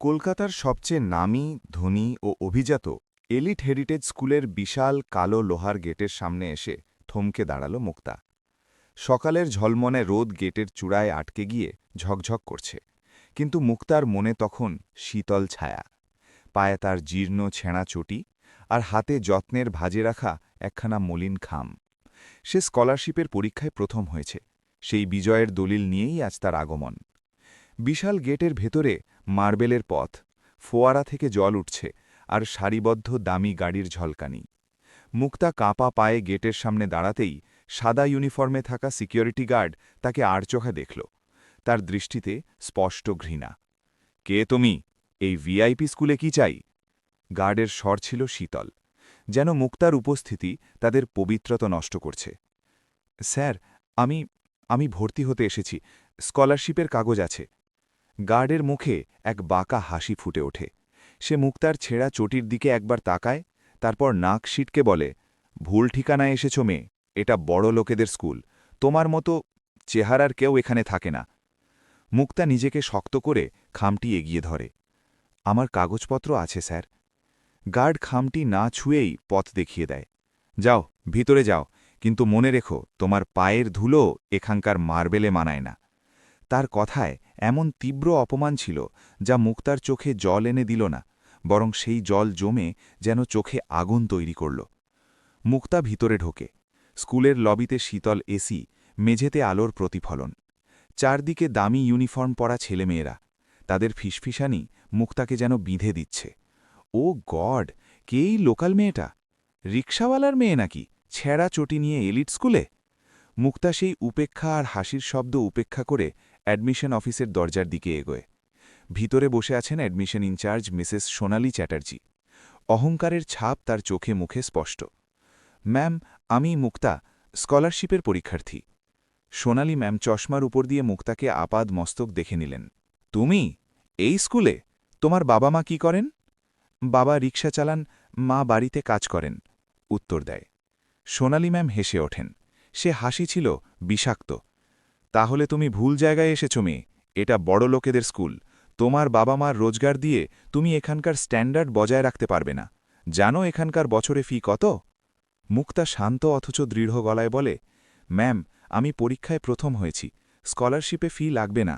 কলকাতার সবচেয়ে নামী, ধনী ও অভিজাত এলিট হেরিটেজ স্কুলের বিশাল কালো লোহার গেটের সামনে এসে থমকে দাঁড়াল মুক্তা। সকালের ঝলমনে রোদ গেটের চূড়ায় আটকে গিয়ে ঝকঝক করছে, কিন্তু মুক্তার মনে তখন শীতল ছায়া। পায়ে তার জীর্ণ ছেঁড়া চটি আর হাতে যত্নের ভাজে রাখা একখানা মলিন খাম। সে স্কলারশিপের পরীক্ষায় প্রথম হয়েছে, সেই বিজয়ের দলিল নিয়েই আজ তার আগমন। বিশাল গেটের ভেতরে মার্বেলের পথ। ফোয়ারা থেকে জল উঠছে আর সারিবদ্ধ দামি গাড়ির ঝলকানি। মুক্তা কাঁপা পায়ে গেটের সামনে দাঁড়াতেই সাদা ইউনিফর্মে থাকা সিকিউরিটি গার্ড তাকে আড়চোখা দেখল। তার দৃষ্টিতে স্পষ্ট ঘৃণা। কে তুমি? এই ভিআইপি স্কুলে কি চাই? গার্ডের স্বর ছিল শীতল, যেন মুক্তার উপস্থিতি তাদের পবিত্রতা নষ্ট করছে। স্যার, আমি আমি ভর্তি হতে এসেছি। স্কলারশিপের কাগজ আছে। গার্ডের মুখে এক বাঁকা হাসি ফুটে ওঠে। সে মুক্তার ছেঁড়া চটির দিকে একবার তাকায়, তারপর নাক সিটকে বলে, ভুল ঠিকানায় এসেছ মেয়ে, এটা বড় লোকেদের স্কুল। তোমার মতো চেহারার কেউ এখানে থাকে না। মুক্তা নিজেকে শক্ত করে খামটি এগিয়ে ধরে। আমার কাগজপত্র আছে, স্যার। গার্ড খামটি না ছুঁয়েই পথ দেখিয়ে দেয়। যাও, ভিতরে যাও, কিন্তু মনে রেখো, তোমার পায়ের ধুলো এখানকার মার্বেলে মানায় না। তার কথায় এমন তীব্র অপমান ছিল যা মুক্তার চোখে জল এনে দিল না, বরং সেই জল জমে যেন চোখে আগুন তৈরি করল। মুক্তা ভিতরে ঢোকে। স্কুলের লবিতে শীতল এসি, মেঝেতে আলোর প্রতিফলন। চারদিকে দামি ইউনিফর্ম পরা ছেলেমেয়েরা। তাদের ফিসফিসানি মুক্তাকে যেন বিঁধে দিচ্ছে। ও গড, কেই লোকাল মেয়েটা? রিক্সাওয়ালার মেয়ে নাকি? ছেঁড়া চটি নিয়ে এলিট স্কুলে? মুক্তা সেই উপেক্ষা আর হাসির শব্দ উপেক্ষা করে অ্যাডমিশন অফিসের দরজার দিকে এগোয়। ভিতরে বসে আছেন admission in charge Mrs Sonali Chatterjee. অহংকারের ছাপ তার চোখে মুখে স্পষ্ট। ম্যাম, আমি মুক্তা, স্কলারশিপের পরীক্ষার্থী। সোনালি ম্যাম চশমার উপর দিয়ে মুক্তাকে আপাদ মস্তক দেখে নিলেন। তুমি? এই স্কুলে? তোমার বাবা মা কি করেন? বাবা রিক্সা চালান, মা বাড়িতে কাজ করেন, উত্তর দেয়। সোনালি ম্যাম হেসে ওঠেন। সে হাসি ছিল বিষাক্ত। তাহলে তুমি ভুল জায়গায় এসেছ মেয়ে। এটা বড় লোকেদের স্কুল। তোমার বাবা মার রোজগার দিয়ে তুমি এখানকার স্ট্যান্ডার্ড বজায় রাখতে পারবে না। জানো এখানকার বছরে ফি কত? মুক্তা শান্ত অথচ দৃঢ় গলায় বলে, ম্যাম, আমি পরীক্ষায় প্রথম হয়েছি। স্কলারশিপে ফি লাগবে না।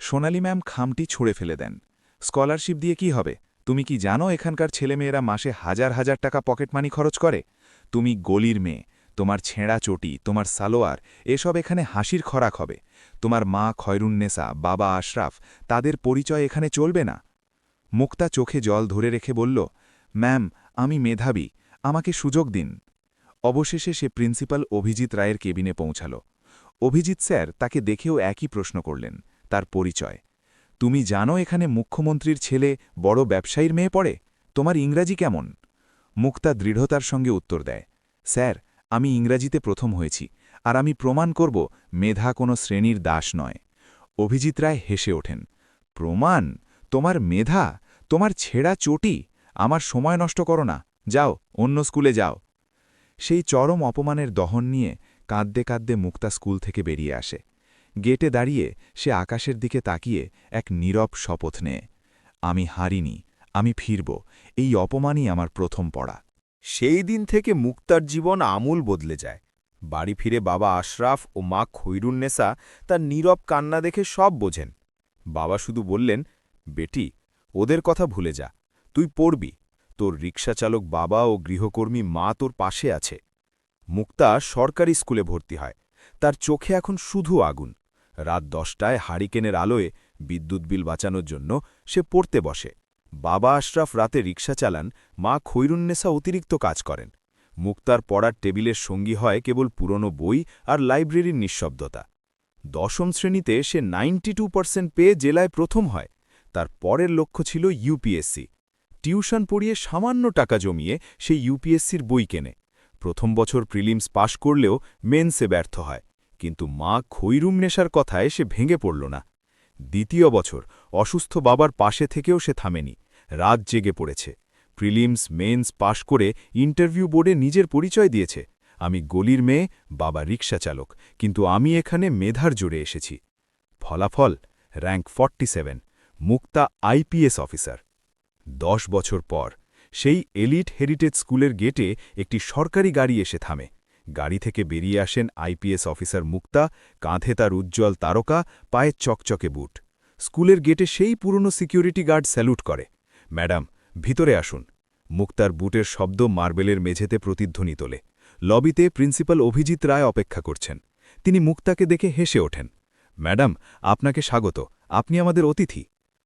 সোনালি ম্যাম খামটি ছুঁড়ে ফেলে দেন। স্কলারশিপ দিয়ে কি হবে? তুমি কি জানো এখানকার ছেলেমেয়েরা মাসে হাজার হাজার টাকা পকেট মানি খরচ করে? তুমি গলির মেয়ে। তোমার ছেঁড়া চটি, তোমার সালোয়ার, এসব এখানে হাসির খরাক হবে। তোমার মা খয়রুন্নেসা বাবা আশরাফ, তাদের পরিচয় এখানে চলবে না। মুক্তা চোখে জল ধরে রেখে বলল, ম্যাম, আমি মেধাবী, আমাকে সুযোগ দিন। অবশেষে সে প্রিন্সিপাল অভিজিৎ রায়ের কেবিনে পৌঁছাল। অভিজিৎ স্যার তাকে দেখেও একই প্রশ্ন করলেন, তার পরিচয়। তুমি জানো এখানে মুখ্যমন্ত্রীর ছেলে বড় ব্যবসায়ীর মেয়ে পড়ে? তোমার ইংরাজি কেমন? মুক্তা দৃঢ়তার সঙ্গে উত্তর দেয়, স্যার আমি ইংরাজিতে প্রথম হয়েছি, আর আমি প্রমাণ করব মেধা কোনো শ্রেণির দাস নয়। অভিজিৎ রায় হেসে ওঠেন, প্রমাণ? তোমার মেধা? তোমার ছেঁড়া চটি? আমার সময় নষ্ট করো না। যাও, অন্য স্কুলে যাও। সেই চরম অপমানের দহন নিয়ে কাঁদতে কাঁদতে মুক্তা স্কুল থেকে বেরিয়ে আসে। গেটে দাঁড়িয়ে সে আকাশের দিকে তাকিয়ে এক নীরব শপথ নেয়, আমি হারিনি, আমি ফিরব, এই অপমানই আমার প্রথম পড়া। সেই দিন থেকে মুক্তার জীবন আমূল বদলে যায়। বাড়ি ফিরে বাবা আশরাফ ও মা খৈরুন্নেসা তার নীরব কান্না দেখে সব বোঝেন। বাবা শুধু বললেন, বেটি, ওদের কথা ভুলে যা। তুই পড়বি। তোর রিক্সাচালক বাবা ও গৃহকর্মী মা তোর পাশে আছে। মুক্তা সরকারি স্কুলে ভর্তি হয়। তার চোখে এখন শুধু আগুন। রাত দশটায় হারিকেনের আলোয় বিদ্যুৎ বিল বাঁচানোর জন্য সে পড়তে বসে। বাবা আশরাফ রাতে রিক্সা চালান, মা খৈরুন্নেসা অতিরিক্ত কাজ করেন। মুক্তার পড়ার টেবিলের সঙ্গী হয় কেবল পুরনো বই আর লাইব্রেরির নিঃশব্দতা। দশম শ্রেণীতে সে নাইনটি টু পার্সেন্ট পেয়ে জেলায় প্রথম হয়। তার পরের লক্ষ্য ছিল ইউপিএসসি টিউশন পড়িয়ে সামান্য টাকা জমিয়ে সে ইউপিএসসির বই কেনে। প্রথম বছর প্রিলিমস পাশ করলেও মেন্সে ব্যর্থ হয়। কিন্তু মা খৈরুম নেশার কথায় সে ভেঙে পড়ল না। দ্বিতীয় বছর, অসুস্থ বাবার পাশে থেকেও সে থামেনি। রাত জেগে পড়েছে। প্রিলিমস মেন্স পাশ করে ইন্টারভিউ বোর্ডে নিজের পরিচয় দিয়েছে। আমি গলির মেয়ে, বাবা রিক্সা চালক, কিন্তু আমি এখানে মেধার জোরে এসেছি। ফলাফল rank forty seven Mukta IPS officer দশ বছর পর, সেই এলিট হেরিটেজ স্কুলের গেটে একটি সরকারি গাড়ি এসে থামে। গাড়ি থেকে বেরিয়ে আসেন আইপিএস অফিসার মুক্তা, কাঁধে তার উজ্জ্বল তারকা, পায়ে চকচকে বুট। স্কুলের গেটে সেই পুরনো সিকিউরিটি গার্ড স্যালুট করে। ম্যাডাম, ভিতরে আসুন। মুক্তার বুটের শব্দ মার্বেলের মেঝেতে প্রতিধ্বনি তোলে। লবিতে প্রিন্সিপাল অভিজিৎ রায় অপেক্ষা করছেন। তিনি মুক্তাকে দেখে হেসে ওঠেন। ম্যাডাম, আপনাকে স্বাগত। আপনি আমাদের অতিথি।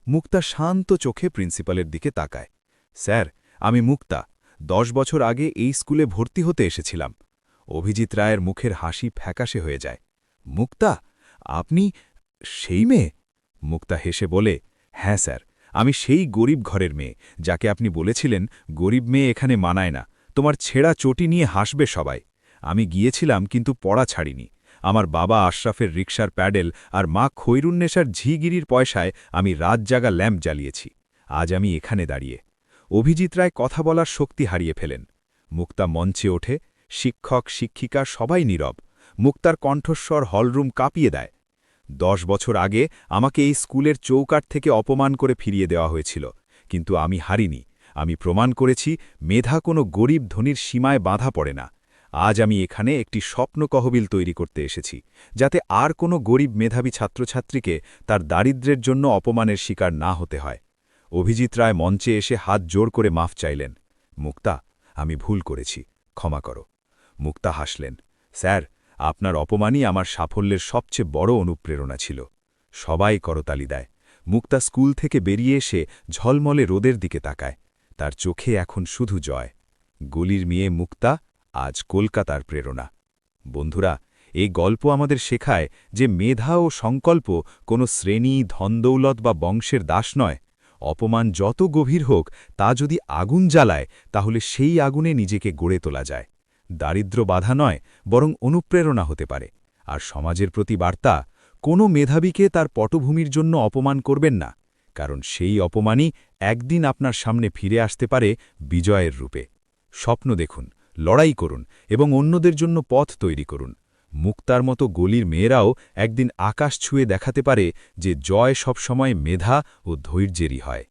মুক্তা শান্ত চোখে প্রিন্সিপালের দিকে তাকায়। স্যার, আমি মুক্তা। দশ বছর আগে এই স্কুলে ভর্তি হতে এসেছিলাম। অভিজিৎ রায়ের মুখের হাসি ফ্যাকাশে হয়ে যায়। মুক্তা, আপনি সেই মেয়ে? মুক্তা হেসে বলে হ্যাঁ স্যার। আমি সেই গরিব ঘরের মেয়ে, যাকে আপনি বলেছিলেন, গরিব মেয়ে এখানে মানায় না। তোমার ছেঁড়া চটি নিয়ে হাসবে সবাই। আমি গিয়েছিলাম, কিন্তু পড়া ছাড়িনি। আমার বাবা আশরাফের রিকশার প্যাডেল আর মা খৈরুন্নেশার ঝিগিরির পয়সায় আমি রাত জাগা ল্যাম্প জ্বালিয়েছি। আজ আমি এখানে দাঁড়িয়ে। অভিজিৎ রায় কথা বলার শক্তি হারিয়ে ফেলেন। মুক্তা মঞ্চে ওঠে। শিক্ষক, শিক্ষিকা সবাই নীরব। মুক্তার কণ্ঠস্বর হলরুম কাঁপিয়ে দেয়। দশ বছর আগে আমাকে এই স্কুলের চৌকাট থেকে অপমান করে ফিরিয়ে দেওয়া হয়েছিল, কিন্তু আমি হারিনি। আমি প্রমাণ করেছি, মেধা কোনো গরিব ধনির সীমায় বাঁধা পড়ে না। আজ আমি এখানে একটি স্বপ্ন কহবিল তৈরি করতে এসেছি, যাতে আর কোনো গরিব মেধাবী ছাত্রছাত্রীকে তার দারিদ্র্যের জন্য অপমানের শিকার না হতে হয়। অভিজিৎ রায় মঞ্চে এসে হাত জোর করে মাফ চাইলেন, মুক্তা, আমি ভুল করেছি, ক্ষমা করো। মুক্তা হাসলেন, স্যার আপনার অপমানই আমার সাফল্যের সবচেয়ে বড় অনুপ্রেরণা ছিল। সবাই করতালি দেয়। মুক্তা স্কুল থেকে বেরিয়ে এসে ঝলমলে রোদের দিকে তাকায়। তার চোখে এখন শুধু জয়। গলির মেয়ে মুক্তা আজ কলকাতার প্রেরণা। বন্ধুরা এই গল্প আমাদের শেখায় যে মেধা ও সংকল্প কোনো শ্রেণি, ধনদৌলত বা বংশের দাস নয়। অপমান যত গভীর হোক, তা যদি আগুন জ্বালায়, তাহলে সেই আগুনে নিজেকে গড়ে তোলা যায়। দারিদ্র বাধা নয়, বরং অনুপ্রেরণা হতে পারে। আর সমাজের প্রতি বার্তা, কোনো মেধাবীকে তার পটভূমির জন্য অপমান করবেন না, কারণ সেই অপমানই একদিন আপনার সামনে ফিরে আসতে পারে বিজয়ের রূপে। স্বপ্ন দেখুন, লড়াই করুন এবং অন্যদের জন্য পথ তৈরি করুন। মুক্তার মতো গলির মেয়েরাও একদিন আকাশ ছুঁয়ে দেখাতে পারে যে জয় সবসময় মেধা ও ধৈর্যেরই হয়।